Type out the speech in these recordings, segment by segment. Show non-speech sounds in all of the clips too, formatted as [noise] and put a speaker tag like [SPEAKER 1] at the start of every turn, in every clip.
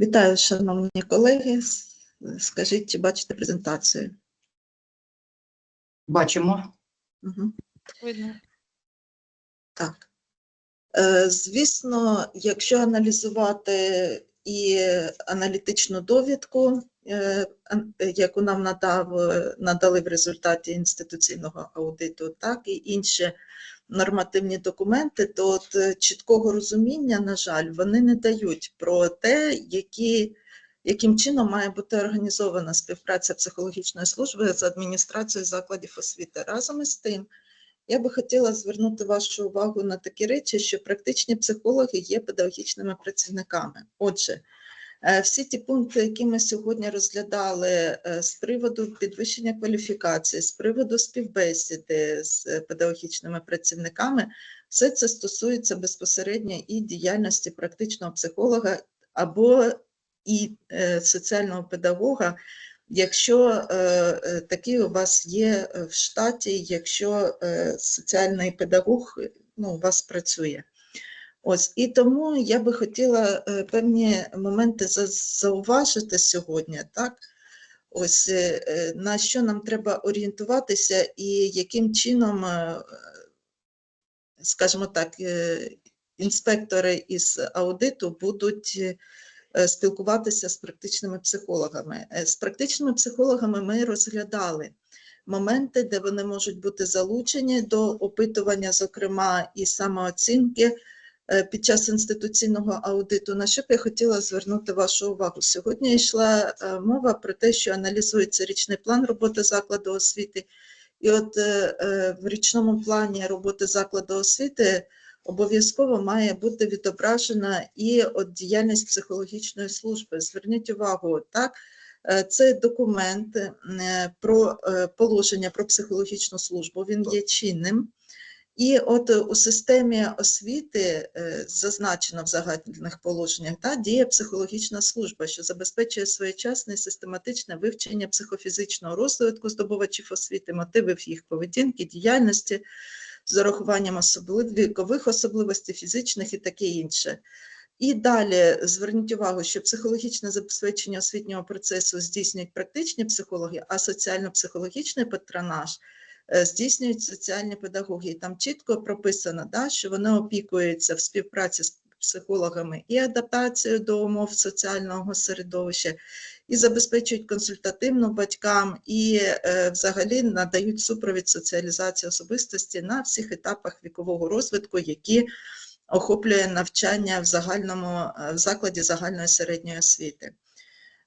[SPEAKER 1] Вітаю, шановні колеги. Скажіть, чи бачите презентацію?
[SPEAKER 2] Бачимо.
[SPEAKER 1] Угу.
[SPEAKER 3] Видно.
[SPEAKER 1] Так. Е, Звісно, якщо аналізувати і аналітичну довідку, е, яку нам надав, е, надали в результаті інституційного аудиту, так і інші нормативні документи, то от е, чіткого розуміння, на жаль, вони не дають про те, які, яким чином має бути організована співпраця психологічної служби з адміністрацією закладів освіти. Разом із тим, я би хотіла звернути вашу увагу на такі речі, що практичні психологи є педагогічними працівниками. Отже, всі ті пункти, які ми сьогодні розглядали е, з приводу підвищення кваліфікації, з приводу співбесіди з е, педагогічними працівниками, все це стосується безпосередньо і діяльності практичного психолога або і е, соціального педагога, Якщо е, е, такий у вас є е, в штаті, якщо е, соціальний педагог е, ну, у вас працює. Ось і тому я би хотіла е, певні моменти зауважити сьогодні, так? Ось е, е, на що нам треба орієнтуватися і яким чином, скажімо так, інспектори із аудиту будуть спілкуватися з практичними психологами. З практичними психологами ми розглядали моменти, де вони можуть бути залучені до опитування, зокрема, і самооцінки під час інституційного аудиту. На що б я хотіла звернути вашу увагу? Сьогодні йшла е, мова про те, що аналізується річний план роботи закладу освіти. І от е, е, в річному плані роботи закладу освіти обов'язково має бути відображена і от діяльність психологічної служби. Зверніть увагу, так, е, це документ е, про е, положення про психологічну службу, він є чинним. І от е, у системі освіти е, зазначено в загальних положеннях, та, діє психологічна служба, що забезпечує своєчасне систематичне вивчення психофізичного розвитку здобувачів освіти, мотивів їх поведінки, діяльності, з урахуванням особлив... вікових особливостей, фізичних і таке інше. І далі зверніть увагу, що психологічне забезпечення освітнього процесу здійснюють практичні психологи, а соціально-психологічний патронаж здійснюють соціальні педагоги. І там чітко прописано, да, що вони опікуються в співпраці з психологами і адаптацією до умов соціального середовища, і забезпечують консультативну батькам, і е, взагалі надають супровід соціалізації особистості на всіх етапах вікового розвитку, які охоплює навчання в загальному е, в закладі загальної середньої освіти.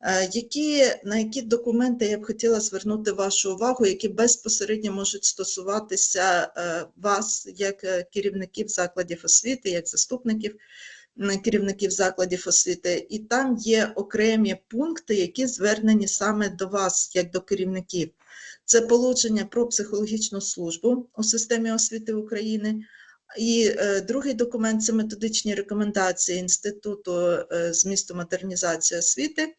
[SPEAKER 1] Е, Які, на які документи я б хотіла звернути вашу увагу, які безпосередньо можуть стосуватися е, вас, як е, керівників закладів освіти, як заступників керівників закладів освіти, і там є окремі пункти, які звернені саме до вас, як до керівників. Це положення про психологічну службу у системі освіти України. І е, другий документ це методичні рекомендації Інституту е, змісту модернізації освіти,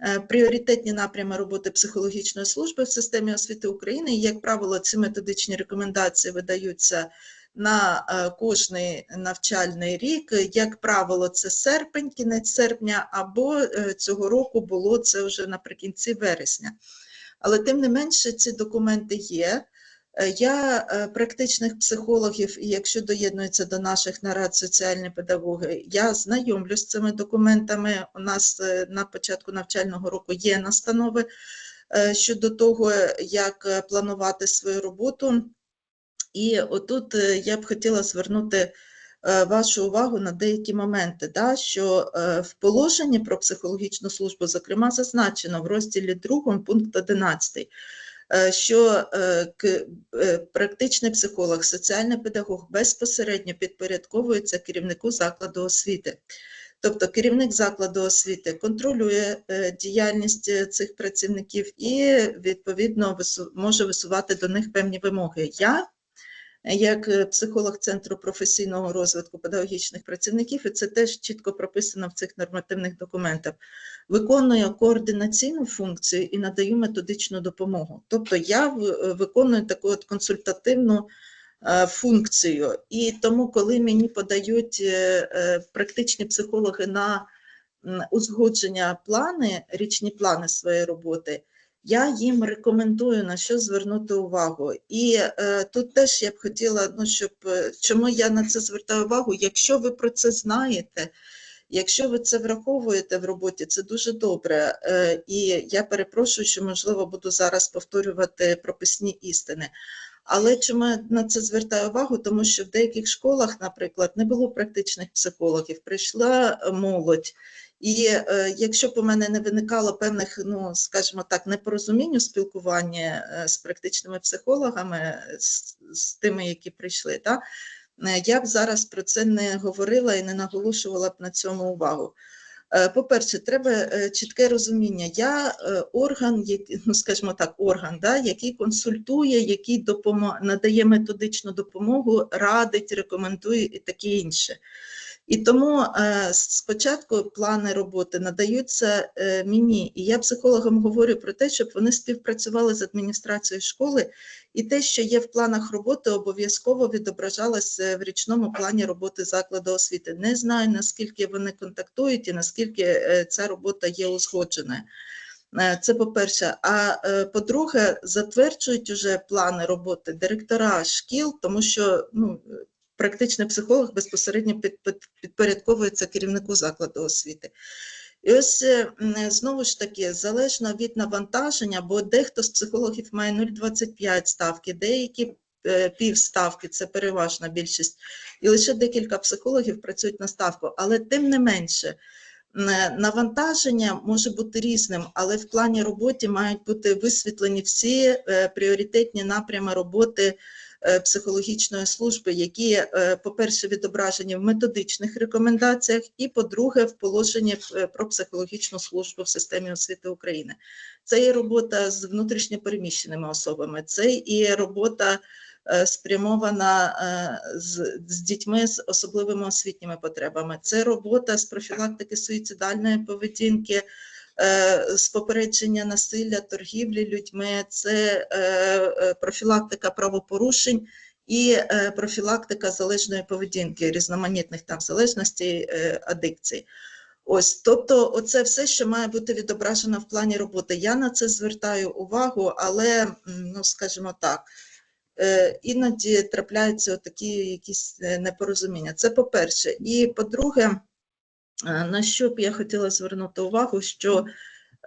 [SPEAKER 1] е, пріоритетні напрями роботи психологічної служби в системі освіти України. Як правило, ці методичні рекомендації видаються на кожний навчальний рік. Як правило, це серпень, кінець серпня, або цього року було це вже наприкінці вересня. Але тим не менше ці документи є. Е, Я е, практичних психологів, і якщо доєднуються до наших нарад соціальні педагоги, я знайомлюсь з цими документами. У нас е, на початку навчального року є настанови щодо того, як планувати свою роботу. І отут я б хотіла звернути вашу увагу на деякі моменти, да, що в положенні про психологічну службу, зокрема, зазначено в розділі 2 пункт 11, е, що е, е, практичний психолог, соціальний педагог безпосередньо підпорядковується керівнику закладу освіти. Тобто керівник закладу освіти контролює е, діяльність е, цих працівників і відповідно може висувати до них певні вимоги. Я як е, психолог Центру професійного розвитку педагогічних працівників, і це теж чітко прописано в цих нормативних документах, виконую координаційну функцію і надаю методичну допомогу. Тобто я е, виконую таку от консультативну е, функцію. І тому, коли мені подають практичні психологи на узгодження плани, річні плани своєї роботи, я їм рекомендую на що звернути увагу. І е, тут теж я б хотіла, ну щоб е, чому я на це звертаю увагу, якщо ви про це знаєте. Якщо ви це враховуєте в роботі, це дуже добре. Е, І я перепрошую, що можливо буду зараз повторювати прописні істини. Але чому я на це звертаю увагу? Тому що в деяких школах, наприклад, не було практичних психологів, прийшла молодь. І е, якщо б у мене не виникало певних, ну скажімо так, непорозумінь у спілкуванні е, з практичними психологами, е, з, з тими, які прийшли, та, е, я б зараз про це не говорила і не наголошувала б на цьому увагу. По-перше, треба чітке розуміння. Я орган, ну скажімо так, орган, да, який консультує, який допомо... надає методичну допомогу, радить, рекомендує і таке інше. І тому е, спочатку плани роботи надаються е, мені, і я психологам говорю про те, щоб вони співпрацювали з адміністрацією школи, і те, що є в планах роботи, обов'язково відображалося в річному плані роботи закладу освіти. Не знаю, наскільки вони контактують і наскільки е, ця робота є узгодженою. Це по-перше. А по-друге, затверджують уже плани роботи директора шкіл, тому що ну, практичний психолог безпосередньо під, під, підпорядковується керівнику закладу освіти. І ось е, знову ж таки, залежно від навантаження, бо дехто з психологів має 0,25 ставки, деякі е, півставки, це переважна більшість, і лише декілька психологів працюють на ставку, але тим не менше. е, Навантаження може бути різним, але в плані роботи мають бути висвітлені всі пріоритетні напрями роботи психологічної служби, які, е, по-перше, відображені в методичних рекомендаціях, і, по-друге, в положенні е, про психологічну службу в системі освіти України. Це і робота з внутрішньопереміщеними особами, це і робота е, спрямована е, з, з дітьми з особливими освітніми потребами. Це робота з профілактики суїцидальної поведінки, е, з попередження насилля, торгівлі людьми, це е, е, профілактика правопорушень і е, профілактика залежної поведінки, різноманітних там залежностей, е, адикцій. Ось, тобто, оце все, що має бути відображено в плані роботи. Я на це звертаю увагу, але, ну скажімо так, е, іноді трапляються такі якісь е, непорозуміння. Це по-перше. І по-друге, е, на що б я хотіла звернути увагу, що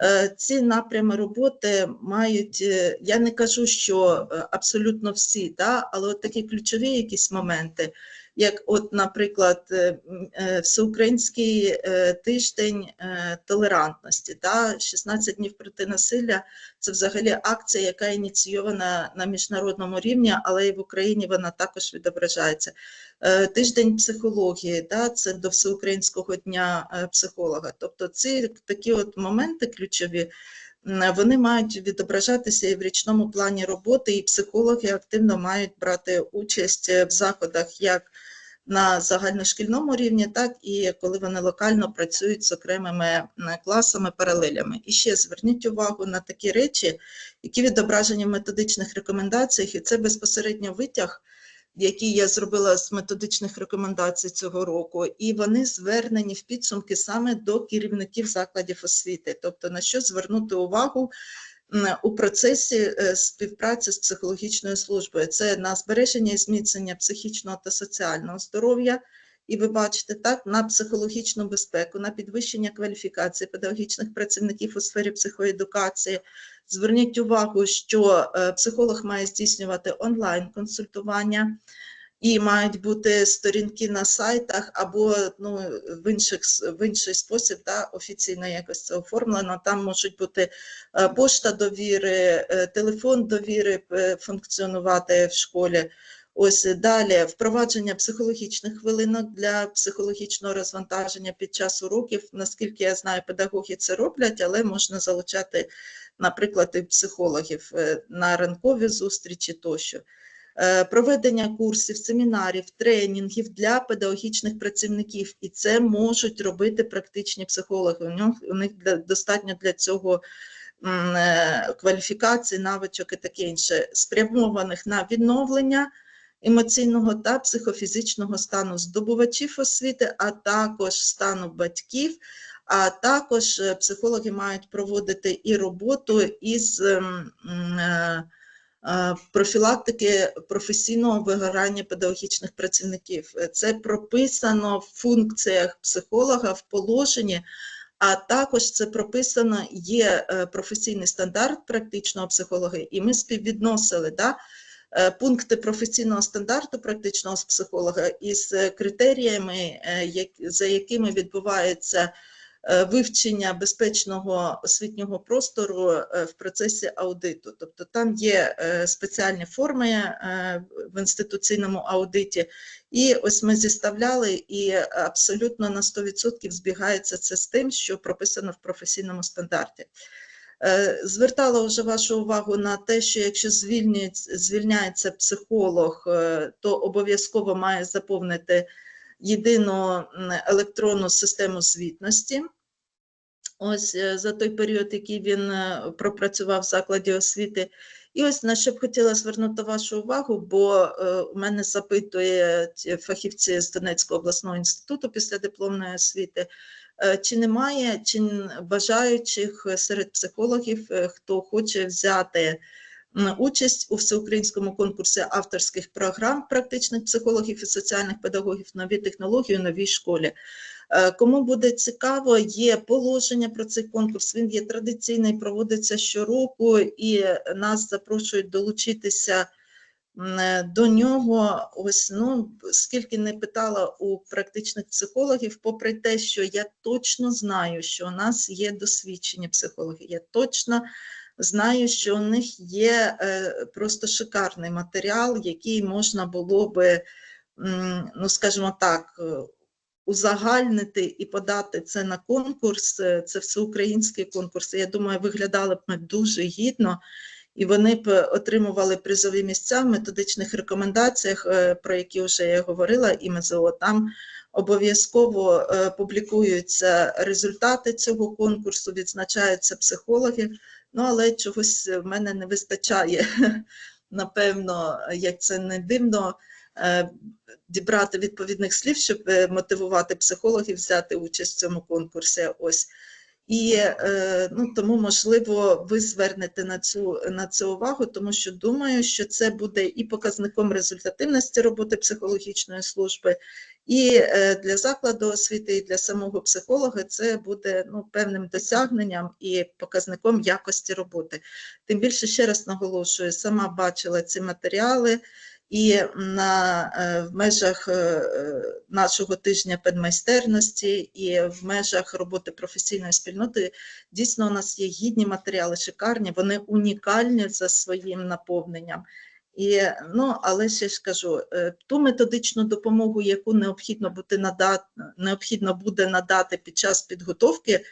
[SPEAKER 1] е, ці напрями роботи мають, е, я не кажу, що е, абсолютно всі, да, але от такі ключові якісь моменти, як, от, наприклад, е, е, всеукраїнський е, тиждень е, толерантності, да, 16 днів проти насилля це взагалі акція, яка ініційована на міжнародному рівні, але і в Україні вона також відображається. Е, Тиждень психології, да, це до всеукраїнського дня е, психолога. Тобто ці такі от моменти ключові. Вони мають відображатися і в річному плані роботи, і психологи активно мають брати участь е, в заходах як на загальношкільному рівні, так і коли вони локально працюють з окремими класами, паралелями. І ще зверніть увагу на такі речі, які відображені в методичних рекомендаціях, і це безпосередньо витяг, який я зробила з методичних рекомендацій цього року, і вони звернені в підсумки саме до керівників закладів освіти, тобто на що звернути увагу у процесі е, співпраці з психологічною службою. Це на збереження і зміцнення психічного та соціального здоров'я. І ви бачите так на психологічну безпеку, на підвищення кваліфікації педагогічних працівників у сфері психоедукації. Зверніть увагу, що е, психолог має здійснювати онлайн-консультування, і мають бути сторінки на сайтах або ну, в, інших, в інший спосіб да, офіційно якось це оформлено. Там можуть бути е, пошта довіри, е, телефон довіри функціонувати в школі. Ось далі впровадження психологічних хвилинок для психологічного розвантаження під час уроків. Наскільки я знаю, педагоги це роблять, але можна залучати, наприклад, і психологів е, на ранкові зустрічі тощо. Е, Проведення курсів, семінарів, тренінгів для педагогічних працівників, і це можуть робити практичні психологи. У них, достатньо для цього е, кваліфікацій, навичок і таке інше, спрямованих на відновлення емоційного та психофізичного стану здобувачів освіти, а також стану батьків, А також е, психологи мають проводити і роботу із ем, е, е, профілактики професійного вигорання педагогічних працівників. Це прописано в функціях психолога в положенні, а також це прописано, є професійний стандарт практичного психолога, і ми співвідносили да, пункти професійного стандарту практичного психолога із критеріями, за якими відбувається вивчення безпечного освітнього простору е, в процесі аудиту. Тобто там є е, спеціальні форми е, в інституційному аудиті, і ось ми зіставляли, і абсолютно на 100% збігається це з тим, що прописано в професійному стандарті. Е, Звертала вже вашу увагу на те, що якщо звільняється, психолог, е, то обов'язково має заповнити єдину електронну систему звітності. Ось е, за той період, який він е, пропрацював в закладі освіти. І ось на що б хотіла звернути вашу увагу, бо е, у мене запитують фахівці з Донецького обласного інституту після дипломної освіти, чи немає чи бажаючих серед психологів, хто хоче взяти участь у всеукраїнському конкурсі авторських програм практичних психологів і соціальних педагогів нові технології у новій школі. Е, Кому буде цікаво, є положення про цей конкурс. Він є традиційний, проводиться щороку, і нас запрошують долучитися е, до нього. Ось ну скільки не питала у практичних психологів, попри те, що я точно знаю, що у нас є досвідчені психологи. Я точно знаю, що у них є е, просто шикарний матеріал, який можна було би, ну скажімо так. Узагальнити і подати це на конкурс, е, це всеукраїнський конкурс. Я думаю, виглядали б ми дуже гідно, і вони б отримували призові місця в методичних рекомендаціях, е, про які вже я говорила, і МЗО. Там обов'язково е, публікуються результати цього конкурсу, відзначаються психологи. Ну, але чогось в мене не вистачає, [laughs] напевно, як це не дивно, е, дібрати відповідних слів, щоб е, мотивувати психологів взяти участь в цьому конкурсі. Ось. І е, ну, тому, можливо, ви звернете на цю, на це увагу, тому що думаю, що це буде і показником результативності роботи психологічної служби, і е, для закладу освіти, і для самого психолога це буде ну, певним досягненням і показником якості роботи. Тим більше, ще раз наголошую, сама бачила ці матеріали. І на, е, в межах е, нашого тижня педмайстерності і в межах роботи професійної спільноти дійсно у нас є гідні матеріали, шикарні, вони унікальні за своїм наповненням. І, ну, але ще ж кажу, е, ту методичну допомогу, яку необхідно, бути надати, необхідно буде надати під час підготовки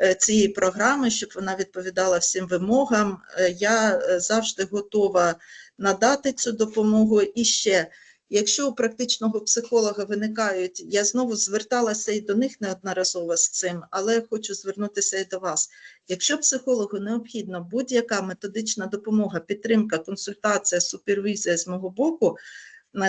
[SPEAKER 1] е, цієї програми, щоб вона відповідала всім вимогам, е, я завжди готова надати цю допомогу. І ще, якщо у практичного психолога виникають, я знову зверталася і до них неодноразово з цим, але хочу звернутися і до вас. Якщо психологу необхідна будь-яка методична допомога, підтримка, консультація, супервізія з мого боку,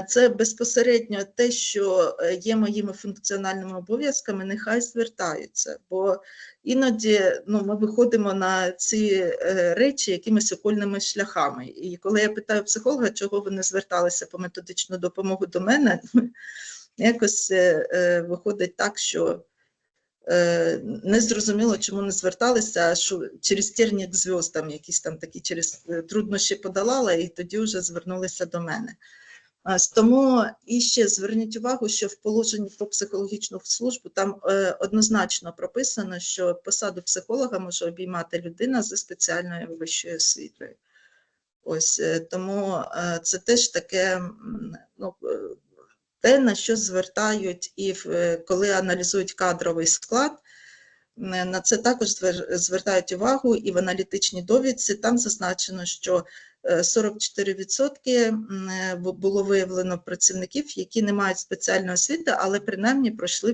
[SPEAKER 1] це безпосередньо те, що е, є моїми функціональними обов'язками, нехай звертаються. Бо іноді ну, ми виходимо на ці е, речі якимись окольними шляхами. І коли я питаю психолога, чого ви не зверталися по методичну допомогу до мене, [laughs] якось е, е, виходить так, що е, не зрозуміло, чому не зверталися, а що через терні к зв'яздам, якісь там такі через е, труднощі подолала, і тоді вже звернулися до мене. Тому і ще зверніть увагу, що в положенні про психологічну службу там е, однозначно прописано, що посаду психолога може обіймати людина зі спеціальною вищою освітою. Ось е, тому е, це теж таке, ну, те, на що звертають, і коли аналізують кадровий склад, на це також звертають увагу, і в аналітичній довідці там зазначено, що 44% м, е, було виявлено працівників, які не мають спеціальної освіти, але принаймні пройшли